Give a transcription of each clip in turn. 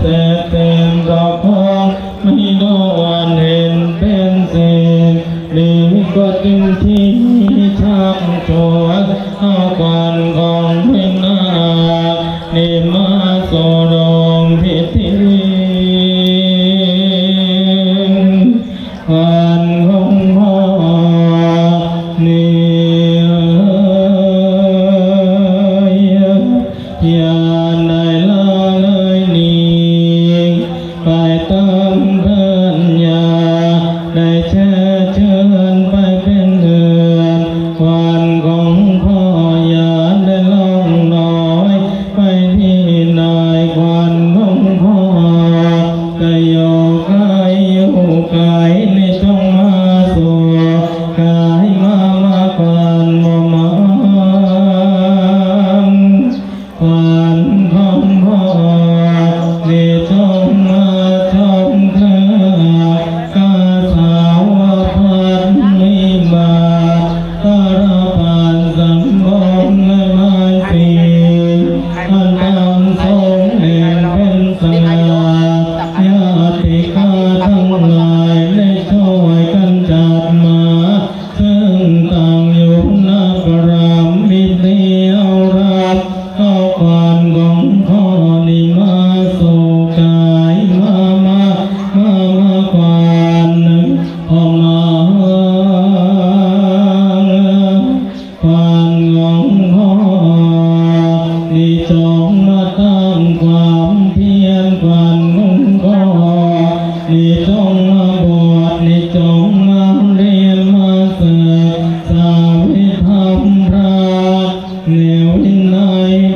แต่เป็นเราพอไม่นอเห็นเป็นสิ่งนี้ก็จึงที่ชักนเอากันของไม่นานิมาสรพิธีวันของพ่อนี้ยานในลา ธรรมพระแนวดินใน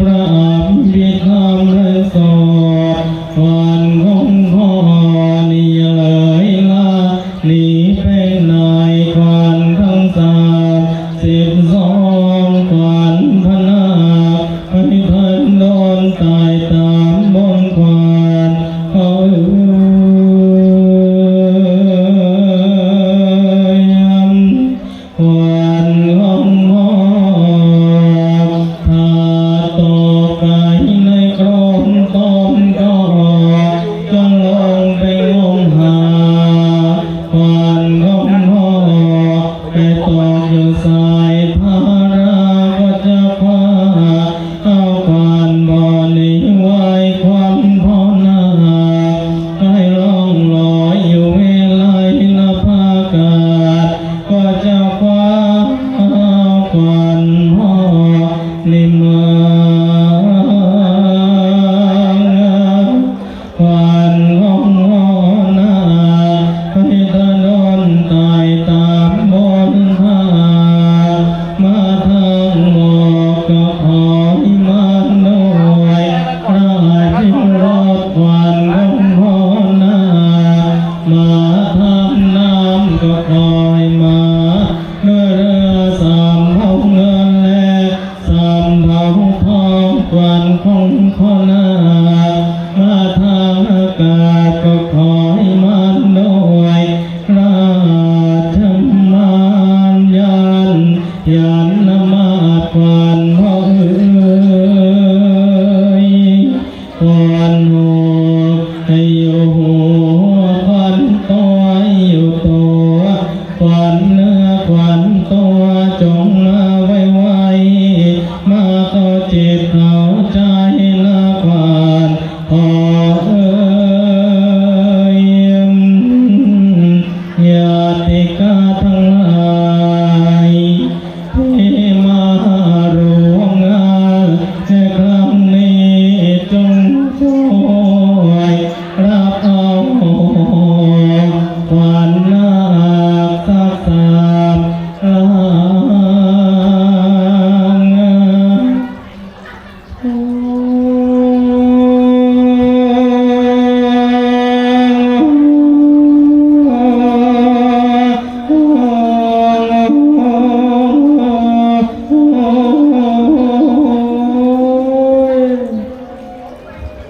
พระอาบิธรรมไรสอดวันของพ่อนี่เลยละนี่เป็นนายควันทั้งสามสิบสองควันพนาให้พันนอนตายตามบนควันเอ้ย one. ทานน้ก็อ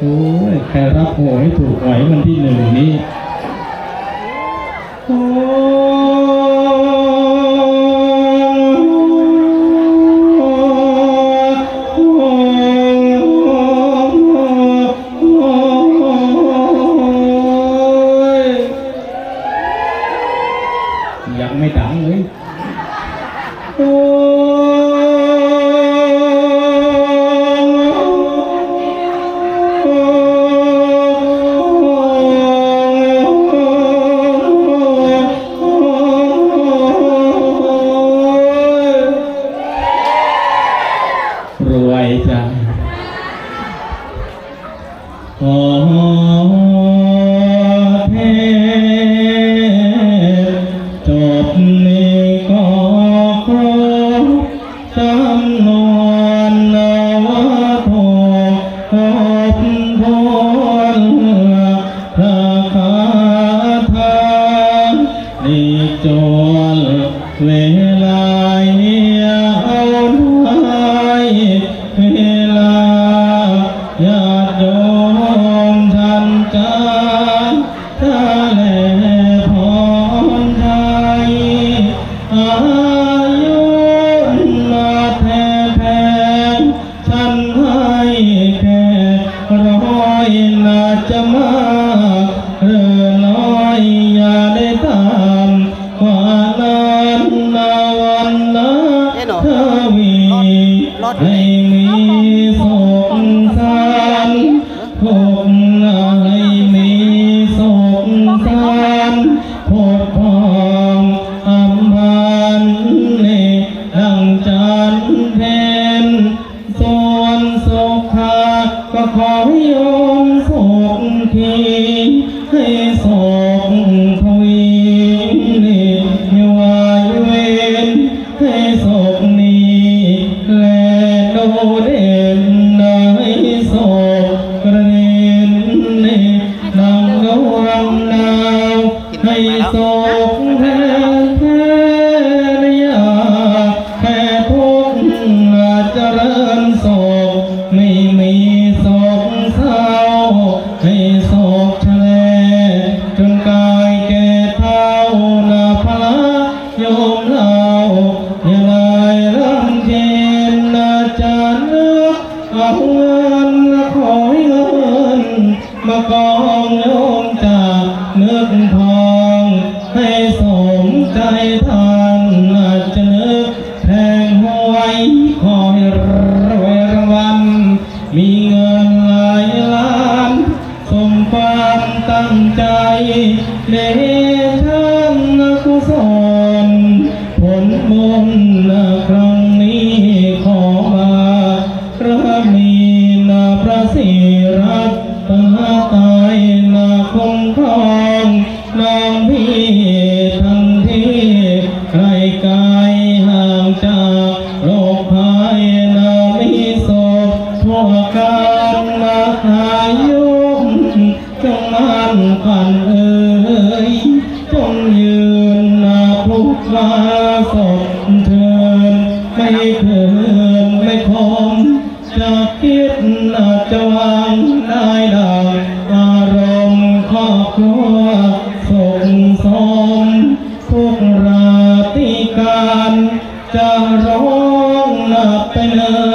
โอ้ยใครรับหอยถูกหวยมันที่หนึ่งนี้ โอ้ ม ครอส่งสมทุกราตรีการจะร้องนับไปเนิน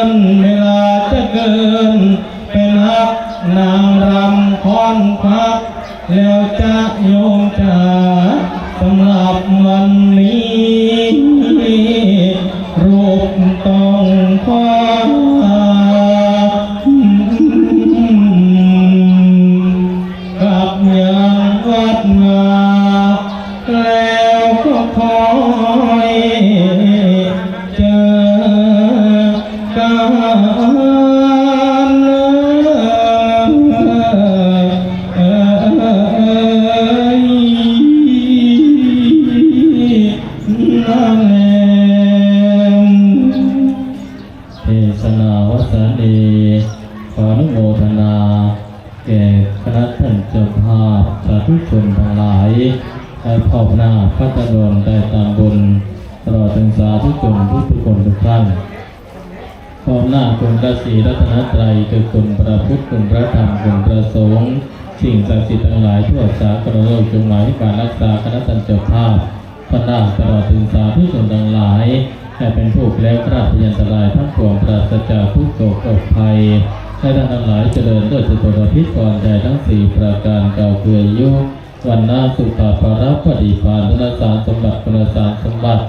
นุโมทนา แก่คณะท่านเจ้าภาพสาธุชนทั้งหลายให้พ่อหน้าพระตะดนได้ตามบุญตลอดถึงสาธุชนทุกทุกคนทุกท่านขอบหน้าคุณพระศรีรัตนตรัยคือคุณพระพุทธคุณพระธรรมคุณพระสงฆ์สิ่งศักดิ์สิทธิ์ทั้งหลายทั่วสากลโลกจงหมายการรักษาคณะท่านเจ้าภาพพระนาตลอดถึงสาธุชนทั้งหลายให้เป็นผู้แล้วคลาดพยันตรายทั้งปวงปราศจากทุกโศกโรคภัย ให้ท่านทั้งหลายเจริญด้วยสติปัฏฐิก่อนใจทั้งสี่ประการเก่าเกือยุวันนาสุขาภารับปฏิภาณธนสารสมบัติคุณสารสมบัติ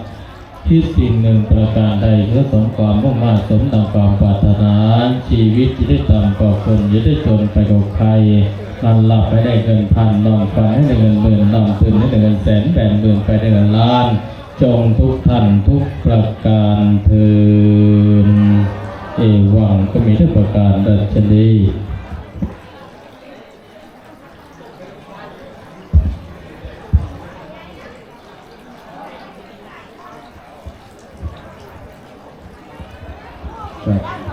คิดสิ่งหนึ่งประการใดเพื่อสมความมุ่งมั่นสมดังความปรารถนา ชีวิตจะได้ต่ำกว่าคนจะได้จนไปกับใครมันหลับไปได้เงินพันนอนฝันให้ได้เงินหมื่นนอนตื่นให้ได้เงินแสนแบนหมื่นไปได้เงินล้าน จงทุกท่านทุกประการเทินเอ ก็มีทุกประการดัชนี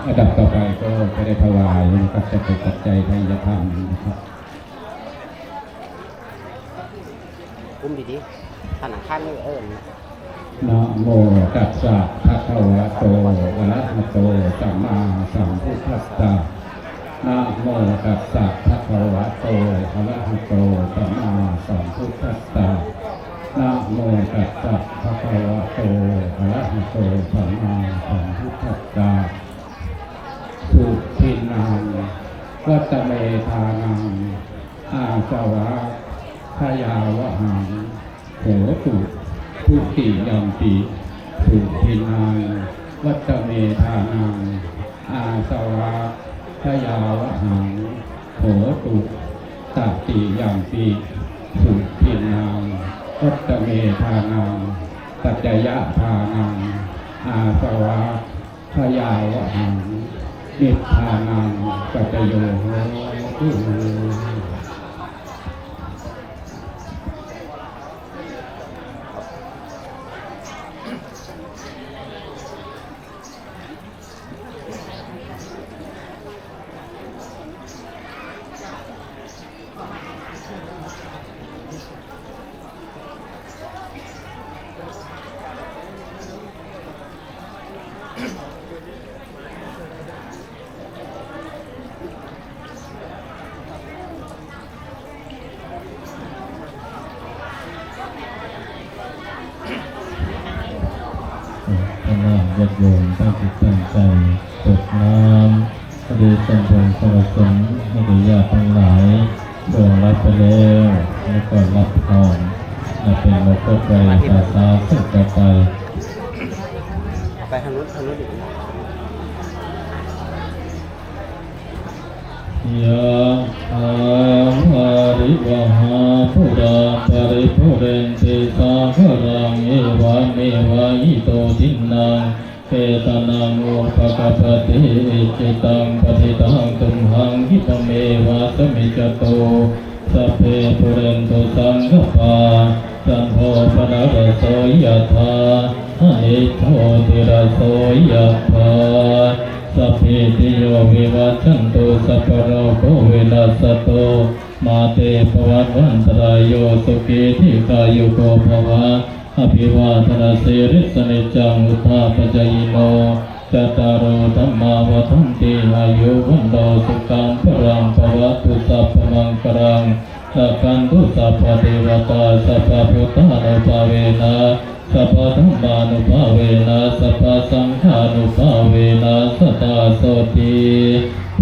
อันดับต่อไปก็จะได้ถวายนะครับจะเป็นปัจจัยทายธรรมนะครับ อุ้มดีๆขนาดข้างไม่เอิญนะ นะโมตัสสะภะคะวะ โตอะระหะโตสัมมาสัมพุทธัสสะนะโมตัสสะภะคะวะโตอะระหะโตสัมมาสัมพุทธัสสะนะโมตัสสะภะคะวะโตอะระหะโตสัมมาสัมพุทธัสสะสุทินังวัตเมธานังอาสวะขยาวะหังโหตุทุติยมปิสุทินัง วัตเมธานังอาสวะขยาวะหังโหตุตติยัมปิสุทินังวัตเมธานังปัจจยะทานังอาสวะขยาวะหังนิพพานังปัจจโยโหตุ ท่านน้ำ ญาติโยมตั้งจิตตั้งใจตกน้ำพระเดชสัมพันธ์สวัสดิ์ให้ได้ญาติทั้งหลายดวงรับไปแล้วแล้วก็รับพรและเป็นมรดกไปตาตาขึ้นไป ไปทางนู้นทางนู้นอีกนะยะถาวา ริวหาปุราปริปุเรนเตสาครังเอวะเมวะอิโตทินังเกตนังอุปกปปติอิจิตังปฏิตังตุมหังคิปะเมวะสมิจโตสัพเพปุเรนตุสังฆปาสันโฆปนารโสยถาหิโทติรสโสยถา สัพพิติโยวิวัชันตุสัพโรโควินัสตุ มาเตภวัตวันตรายโยสุขีทิกายุโกภวะอภิวาทนาสิริสนิจังอุทาปจายโนจตารโอธรรมาวทันติอายุวันโดสุขังพรังภวะตุสัพพมังครังสัพพันตุสัพพเทวตาสัพพะพุทธานุภาเวนะ สัพพะธรรมานุภาเวนะสัพพะสังฆานุภาเวนะสตตาโสติ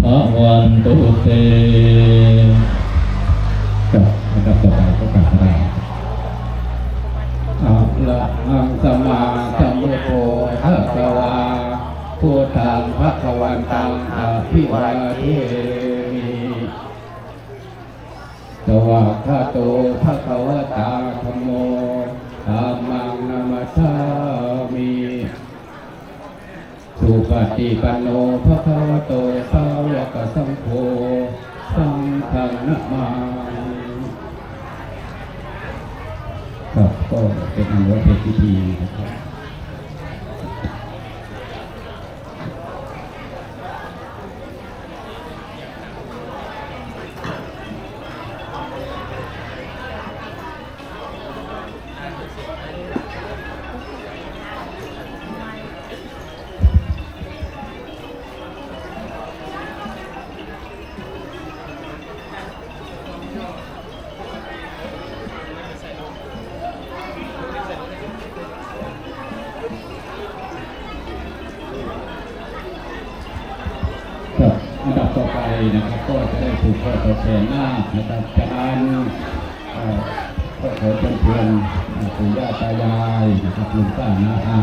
ภะวันตุเตกับอันดับต่อไปก็กราบพระราอะระหังสัมมาสัมพุทโธภะคะวาพุทธังภะควันตังอภิวาเทมิสวากขาโตภะควะตาธัมโม ธัมมังนมัสสามิสุปฏิปันโนภะคะวะโตสาวกสังโฆสังฆังนะมามิครับก็เป็นอันว่าเป็นพิธีนะครับ จะได้ถูกข้อต่อแทนหน้านะครับจากนั้นเอ่อก็ขอเชิญเพื่อนปู่ย่าตายายนะครับลุงป้าน้าอา